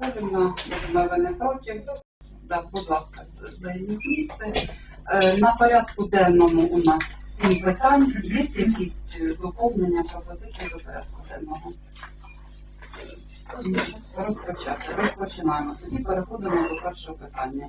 Анатолівна, думаю, ви не проти. Да, будь ласка, займіть місце. Е, На порядку денному у нас сім питань. Є якісь е, доповнення, пропозиції до порядку денного? Розпочати. Розпочинаємо. Тоді переходимо до першого питання.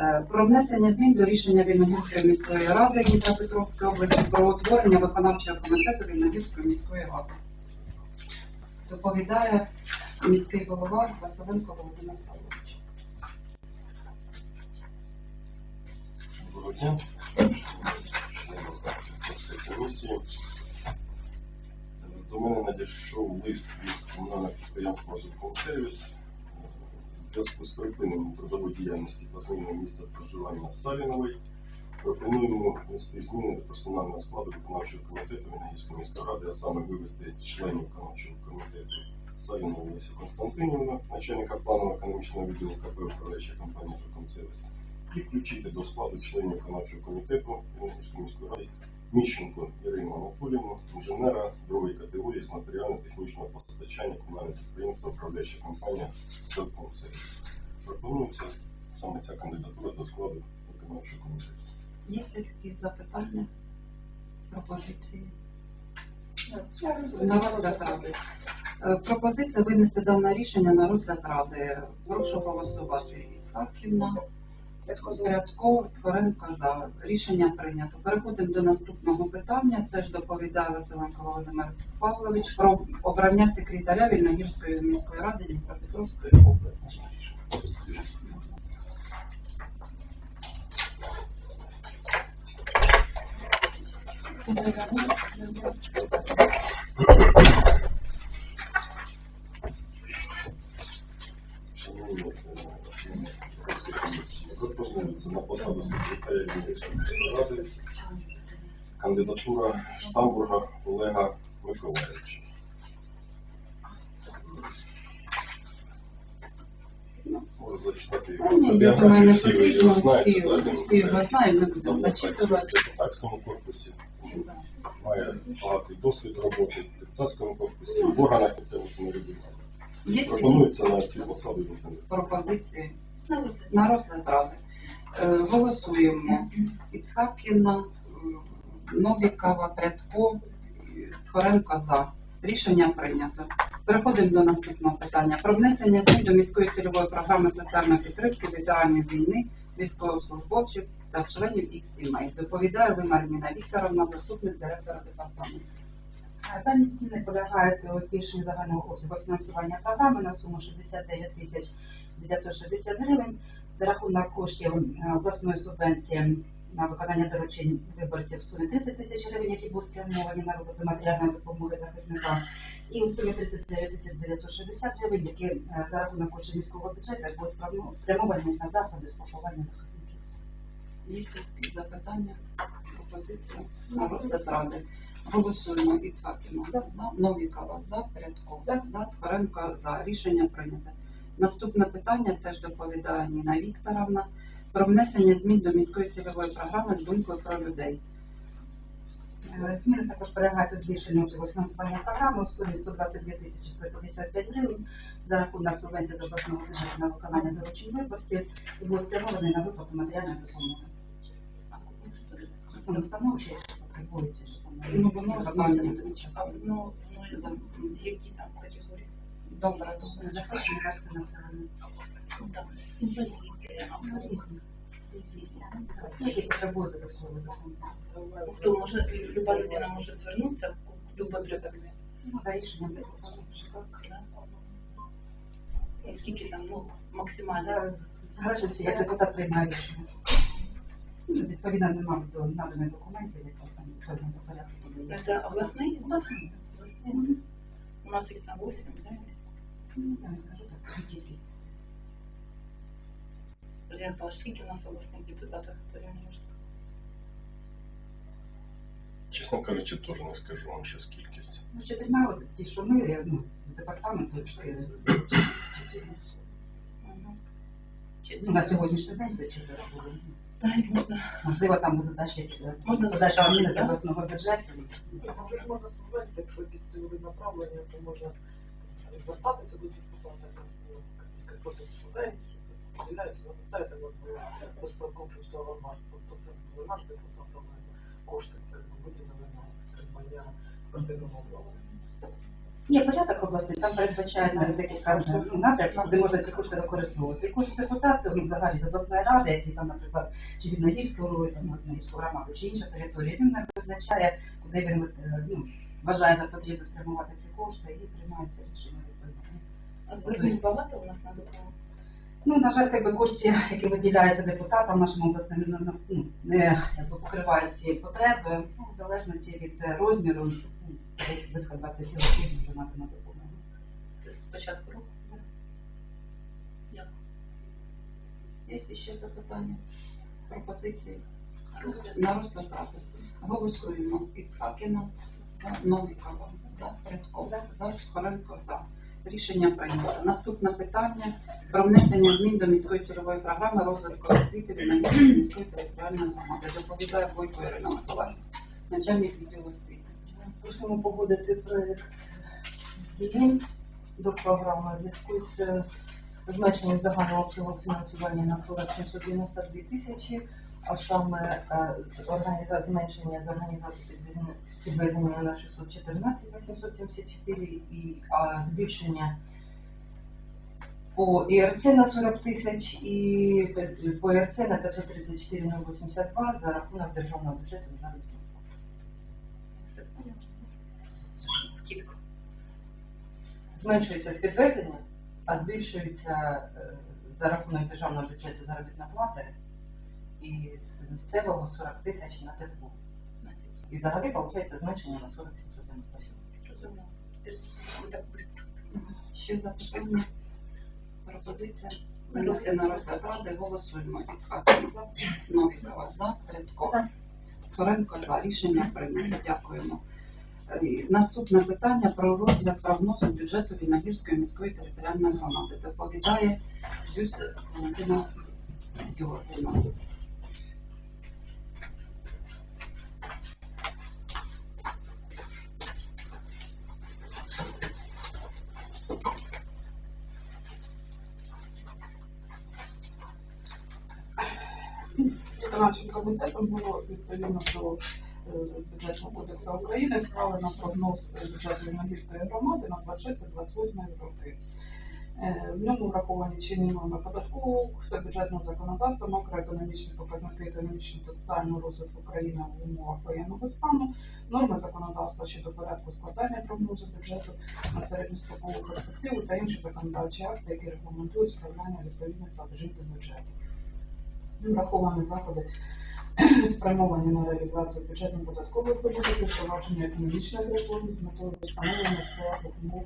Е, Про внесення змін до рішення Вільногірської міської ради Дніпропетровської області про утворення виконавчого комітету Вільногірської міської ради. Доповідає міський голова Василенко Володимир Павлович. Доброго дня. До мене надійшов лист від комунального підприємства «Житломсервіс» в зв'язку з припиненням трудової діяльності та зміною місця проживання Савінової. Пропонуємо внести зміни до персонального складу виконавчого комітету Віногірської міської ради, а саме вивести членів виконавчого комітету Савінову Лесі Константинівну, начальника планового економічного відділу КП управляюча компанія «Житломсервіс», і включити до складу членів виконавчого комітету Вінницької міської ради Міщенко Ірину Анатоліївну, інженера другої категорії з матеріально-технічного постачання комунального підприємства управляюча компанія «Жилкомсервіс». Пропонується саме ця кандидатура до складу виконавчого комітету. Є якісь запитання, пропозиції? На ради. Е, Пропозиція винести дане рішення на розгляд ради. Прошу голосувати. Іцкакіна, Рядко, Творенко за. Рішення прийнято. Переходимо до наступного питання. Теж доповідає Василенко Володимир Павлович про обрання секретаря Вільногірської міської ради Дніпропетровської області. Шановні е, Європейської на посаду секретаря міської ради кандидатура Штамбурга Олега Миколаївича. Можу зачитати Та ні, я думаю, не потрібно. Всі, так, він, всі його знають, не будемо зачитувати. в депутатському корпусі, має багатий досвід роботи в депутатському корпусі, в органах місцевого самоврядування. Є Пропонується на до кандидата. пропозиції на розгляд ради. Е, Голосуємо. Іцхакіна, Новікова, Прядко, Тхоренко за. Рішення прийнято. Переходимо до наступного питання. Про внесення змін до міської цільової програми соціальної підтримки ветеранів війни, військовослужбовців та членів їх сімей. Доповідає Вимарніна Вікторовна, заступник директора департаменту. Дані зміни полягають у збільшенні загального обсягу фінансування програми на суму 69 тисяч 960 гривень за рахунок коштів е, обласної субвенції на виконання доручень виборців в сумі 30 тисяч гривень, які були спрямовані на виплату матеріальної допомоги захисникам, і у сумі 39 тисяч 960 гривень, які е, за рахунок коштів міського бюджету були спрямовані на заходи з поховання захисників. Є запитання, пропозиції на розгляд ради. Голосуємо. Іцхакіна за, за, Новікова за, Прядко За. за, Тхоренко за. Рішення прийнято. Наступне питання теж доповідає Ніна Вікторовна про внесення змін до міської цільової програми з думкою про людей. Е, Зміни також полягають у збільшенню обсягу фінансування програми в сумі 122 тисячі 155 гривень за рахунок субвенції з обласного бюджету на виконання доручень виборців і були спрямовані на виплату матеріальної допомоги. Ну, установ ще потребують. Ну, воно. А, Ну, ну, там, які там категорії? Добре, добре. Захищені верстви населення. А, Ну, Різні. Які потребують додаткової допомоги. Хто може, люба людина може звернутися в таксі. Ну, за рішенням депутатів. І скільки там, ну, максимально. За залежності, як депутат приймає рішення. Ну, Відповідно, немає до наданих документів, які там відповідно до порядку. Це обласний? Обласний. Обласний. У нас їх там 8, да? Ну, Я не скажу так, кількість. Я кажу, скільки у нас обласних депутатів в університеті? Чесно кажучи, теж не скажу вам зараз кількість. Ну, чотирма, от ті, що ми, я, ну, з департаменту, що чотири. Ну, на сьогоднішній день це чотири. Так, можна. Можливо, там будуть далі якісь Можна подальші додати, зміни з обласного бюджету. Може ж можна сумніватися, якщо якісь цільові направлення, то можна звертатися до депутата, як, ну, якісь звертаєтесь, поділяється, ви питаєте вас про спілкомплексу цього. Тобто це ви наш депутат, але кошти виділили на придбання спортивного Є порядок обласний, там передбачає декілька ну, напрямків, де можна ці кошти використовувати. Кожен депутат, ну, взагалі з обласної ради, який там, наприклад, чи Рівногірський роль, там Рівногірську громаду, чи інша територія, він не визначає, куди він е, ну, вважає за потрібне спрямувати ці кошти і приймає це рішення відповідно. А звернень багато у нас на допомогу? Ну, на жаль, якби кошти, які виділяються депутатам нашим обласним, ну, не якби, покривають ці потреби, ну, в залежності від е, розміру, ну, десь близько 20 осіб може мати на допомогу. Це з початку року? Дякую. Є ще запитання? Пропозиції? На розгляд. Голосуємо. Іцхакіна за Новікова, за Предкова, за Хоренко, за. Рішення прийнято. Наступне питання про внесення змін до міської цільової програми розвитку освіти Вінницької міської територіальної громади. Доповідає Бойко Ірина Миколаївна, начальник відділу освіти. Просимо погодити проєкт змін до програми в зв'язку з зменшенням загального обсягу фінансування на 40 792 тисячі, а е, з організа- зменшення з організації підвезення, на 614 874 і а, збільшення по ІРЦ на 40 тисяч і по ІРЦ на 534 082 за рахунок державного бюджету на. Все понятно. Скільки? зменшується з підвезення, а збільшується е, за рахунок державного бюджету заробітна плата і з місцевого 40 тисяч на тепло. І взагалі виходить зменшення на 40 797. Зрозуміло. Ви так швидко. Ще запитання? Пропозиція? Винести на розгляд ради. Голосуємо. Іцхакіна за Новікова за Предкова. За. За. Рішення прийнято. Дякуємо. Е, Наступне питання про розгляд прогнозу бюджету Вінногірської міської територіальної громади. Доповідає Зюс Валентина Георгіївна. Відповідно до е, бюджетного кодексу України справлено прогноз бюджету Віногірської громади на 26-28 роки. Е, В ньому враховані чинні норми податкового та бюджетного законодавства, макроекономічні показники економічного та соціального розвитку країни в умовах воєнного стану, норми законодавства щодо порядку складання прогнозу бюджету на середньострокову перспективу та інші законодавчі акти, які регламентують справляння відповідних платежів до бюджету враховані заходи спрямовані на реалізацію бюджетно-податкових політик, впровадження економічних реформ з метою встановлення сприятливих умов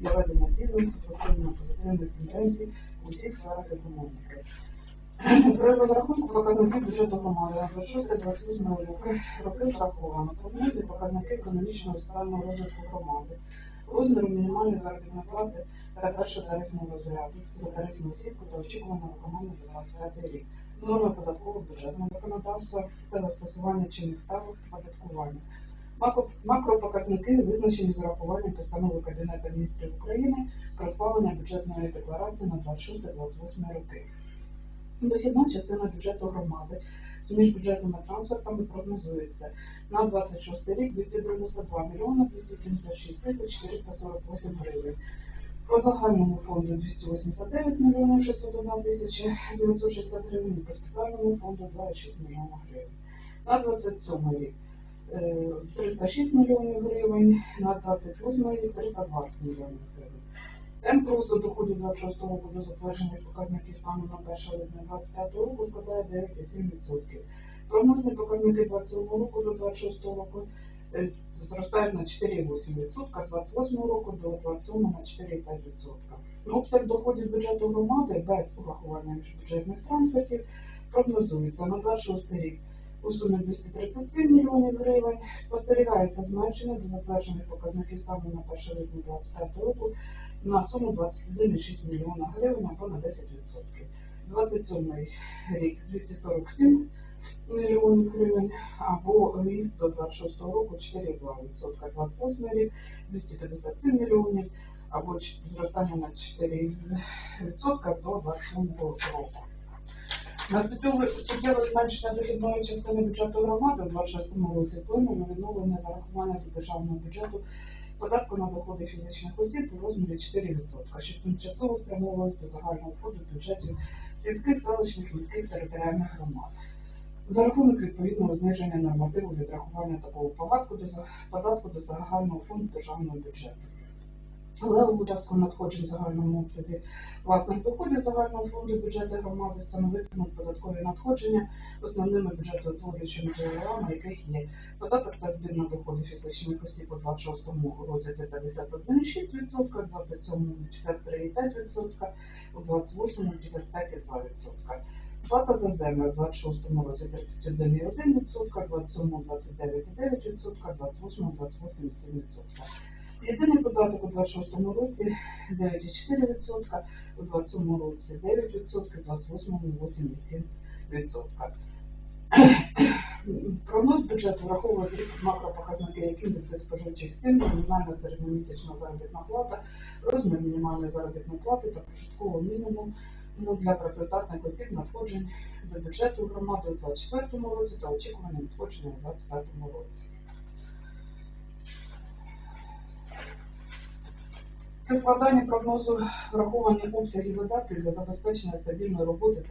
для ведення бізнесу, посилення позитивних тенденцій у всіх сферах економіки. При розрахунку показників бюджету громади на 26-28 роки, роки враховано. Прогнозні показники економічного соціального розвитку громади, розміру мінімальної заробітної плати та першого тарифного розряду за тарифну сітку та очікуване виконання за 25 рік норми податкового бюджетного законодавства та застосування чинних ставок оподаткування. Макропоказники визначені з урахуванням постанови Кабінету міністрів України про схвалення бюджетної декларації на 26-28 роки. Дохідна частина бюджету громади з міжбюджетними трансфертами прогнозується на 26 рік 292 мільйони 276 тисяч 448 гривень. По загальному фонду 289 мільйонів 601 тисяча 960 гривень, по спеціальному фонду 2,6 мільйона гривень. На 27 рік е, 306 мільйонів гривень, на 28 рік 320 мільйонів гривень. Темп росту доходів 26 року до затверджених показників стану на 1 липня 25 року складає 9,7%. Прогнозні показники 27 року до 26 року е, зростають на 4,8%, з 28 року до 27 на 4,5%. Обсяг доходів бюджету громади без урахування міжбюджетних трансфертів прогнозується на 26 рік у сумі 237 мільйонів гривень. Спостерігається зменшення до затверджених показників стану на 1 липня 2025 року на суму 21,6 мільйона гривень або на 10%. 27 рік 247 мільйонів гривень або ріст до 26 року 4,2%. 28 рік 257 мільйонів або зростання на 4% до 27 року. На суттєве зменшення дохідної частини бюджету громади у 26 році вплинуло на відновлення зарахування до державного бюджету податку на доходи фізичних осіб у розмірі 4%, що тимчасово спрямовувалось до загального фонду бюджетів сільських, селищних, міських територіальних громад. За рахунок відповідного зниження нормативу відрахування такого податку до податку до загального фонду державного бюджету. Але у частку надходжень в загальному обсязі власних доходів загального фонду бюджету громади становитимуть податкові надходження основними бюджетоутворюючими джерелами, яких є податок та збір на доходи фізичних осіб у 26 році це 51,6%, у 27 53,5%, у 28 55,2%. Плата за землю у 26 році 31,1%, у 27 29,9%, у 28 28,7%. Єдиний податок у 26 році 9,4%, у 27 році 9%, у 28 8,7%. Прогноз бюджету враховує макропоказники, як індекси споживчих цін, мінімальна середньомісячна заробітна плата, розмір мінімальної заробітної плати та прожиткового мінімуму ну, для працездатних осіб надходжень до бюджету громади у 2024 році та очікувані надходження у 2025 році. При складанні прогнозу враховані обсяги видатків для забезпечення стабільної роботи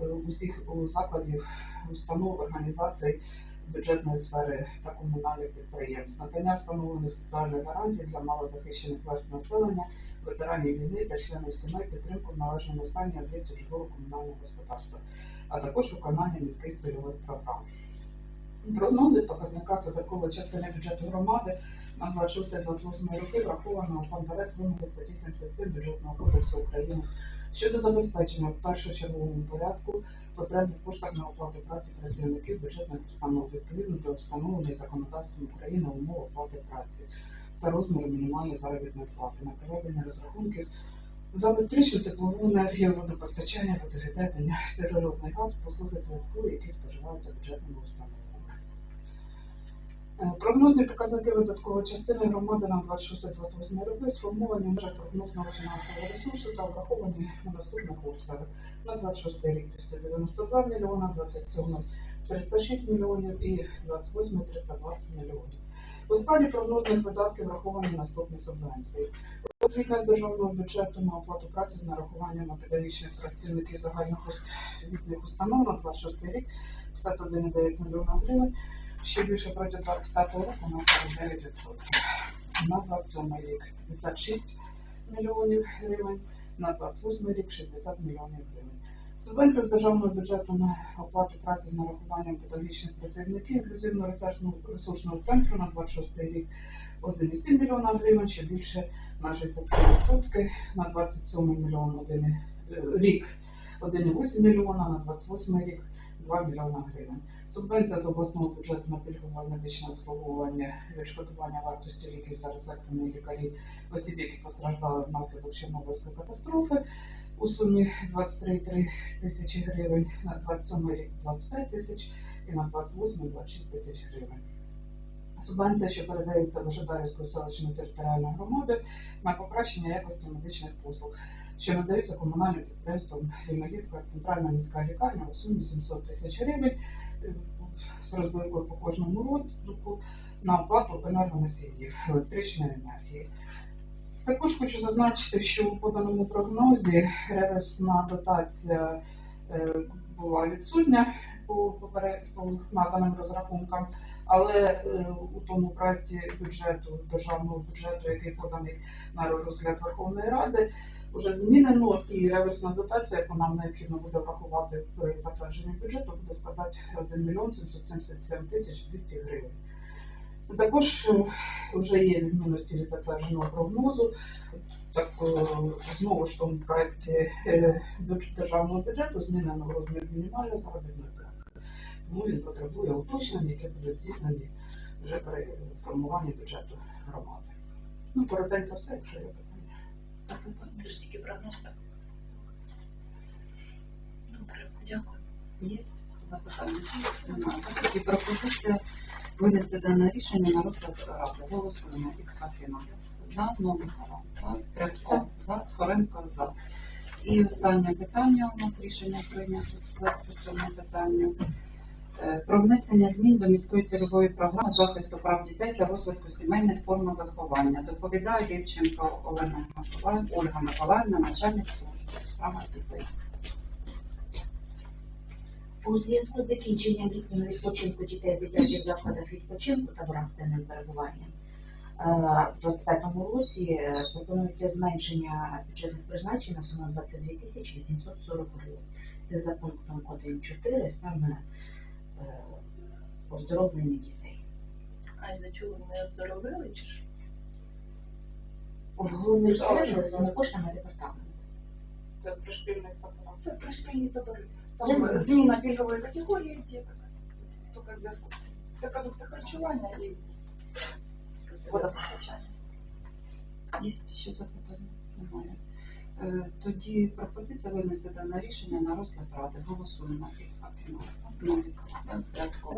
е, усіх закладів, установ, організацій бюджетної сфери та комунальних підприємств, надання встановлених соціальних гарантій для малозахищених верств населення, ветеранів війни та членів сімей, підтримку в належному стані об'єктів житлово-комунального господарства, а також виконання міських цільових програм. Прогнози в показниках видаткової частини бюджету громади на 26-28 роки враховано насамперед вимоги статті 77 Бюджетного кодексу України щодо забезпечення в першочерговому порядку потреб в коштах на оплату праці працівників бюджетних установ відповідно до встановленої законодавством України умов оплати праці та розміру мінімальної заробітної плати на проведення розрахунків за електричну теплову енергію, водопостачання, водовідведення, природний газ, послуги зв'язку, які споживаються бюджетними установами. Е, Прогнозні показники видаткової частини громади на 26-28 роки сформовані в прогнозного фінансового ресурсу та враховані на наступних обсягах. На 26 рік 392 мільйона, 27 306 мільйонів і 28 320 мільйонів. У складі прогнозних видатків враховані наступні субвенції. Освітня з державного бюджету на оплату праці з нарахуванням на педагогічних працівників загальних освітніх установ на 26 рік 51,9 мільйона гривень ще більше проти 25 року на 49%. На 27 рік 56 мільйонів гривень, на 28 рік 60 мільйонів гривень. Субвенція з державного бюджету на оплату праці з нарахуванням педагогічних працівників інклюзивно-ресурсного ресурсного центру на 26 рік 1,7 мільйона гривень, ще більше на 63%, на 27 мільйон один, е, рік 1,8 мільйона, на 28 рік 2 мільйона гривень. Субвенція з обласного бюджету на пільгове медичне обслуговування, відшкодування вартості ліків за рецептами лікарів осіб, які постраждали внаслідок Чорнобильської катастрофи у сумі 23,3 тисячі гривень, на 27 рік 25 тисяч і на 28 26 тисяч гривень. Субвенція, що передається Вишодарівської селищної територіальної громади на покращення якості медичних послуг, що надаються комунальним підприємством Рівногірська центральна міська лікарня у сумі 700 тисяч гривень е, з розбивкою по кожному року на оплату енергоносіїв електричної енергії. Також хочу зазначити, що у поданому прогнозі реверсна дотація е, була відсутня по, попере- наданим розрахункам, але е, у тому проекті бюджету, державного бюджету, який поданий на розгляд Верховної Ради, вже змінено і реверсна дотація, яку нам необхідно буде врахувати при затвердженні бюджету, буде складати 1 мільйон 777 тисяч 200 гривень. Також е, вже є відмінності від затвердженого прогнозу. Так е, знову ж тому проєкті державного бюджету змінено розмір мінімальної заробітної плати. Тому він потребує уточнень, які будуть здійснені вже при формуванні бюджету громади. Ну, коротенько все, якщо є питання. Запитання. Це ж тільки прогноз, так? Добре, дякую. Є запитання? І пропозиція винести дане рішення на розгляд ради. Голосуємо. Ікс Афіна. За Новікова, за Прядко, за Тхоренко, за. І останнє питання у нас рішення прийнято за по цьому питанню. Е, Про внесення змін до міської цільової програми захисту прав дітей та розвитку сімейних форм виховання. Доповідає Лівченко Олена Миколаївна, Ольга Миколаївна, начальник служби у справах дітей. У зв'язку з закінченням літнього відпочинку дітей в дитячих закладах відпочинку таборам з денним перебуванням е, в 25-му році е, пропонується зменшення бюджетних призначень на суму 22 тисячі 840 гривень. Це за пунктом 1.4 саме оздоровлення дітей. А за чого не оздоровили чи що? Головне розпорядження цими коштами департаменту. Це пришкільний патронат. Це пришкільні табори. Там зміна пільгової категорії діток. Тільки зв'язку. Це продукти харчування і водопостачання. Є ще запитання? Немає. Е, Тоді пропозиція винесена на рішення на розгляд ради. Голосуємо.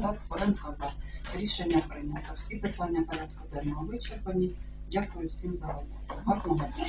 За, Тхоренко за. Рішення прийнято. Всі питання порядку денного вичерпані. Дякую всім за увагу. Гарного дня.